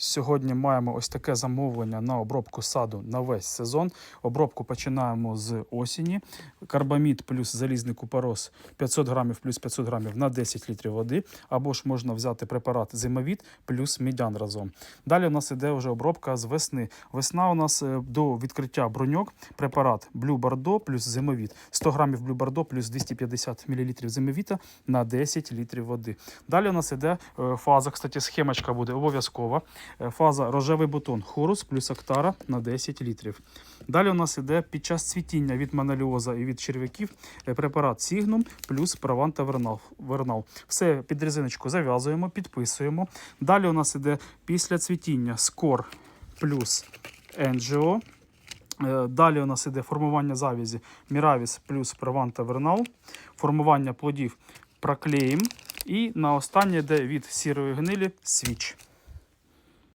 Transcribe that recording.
Сьогодні маємо ось таке замовлення на обробку саду на весь сезон. Обробку починаємо з осені. Карбамід плюс залізний купорос 500 грамів плюс 500 грамів на 10 літрів води. Або ж можна взяти препарат зимовід плюс мідян разом. Далі у нас іде вже обробка з весни. Весна у нас е, до відкриття броньок. Препарат Bordeaux плюс зимовід. 100 грамів Bordeaux плюс 250 мл зимовіта на 10 літрів води. Далі у нас іде е, фаза, кстати, схемочка буде обов'язкова. Е, Фаза рожевий бутон Хорус плюс Актара на 10 літрів. Далі у нас іде під час цвітіння від манеліоза і від черв'яків е, препарат Сігнум плюс Праванта Вернал. Вернал. Все під резиночку зав'язуємо, підписуємо. Далі у нас іде після цвітіння Скор плюс Енджіо. Е, Далі у нас іде формування завязі Міравіс плюс Праванта Вернал, формування плодів Проклеїм. І на останнє йде від сірої гнилі Свіч.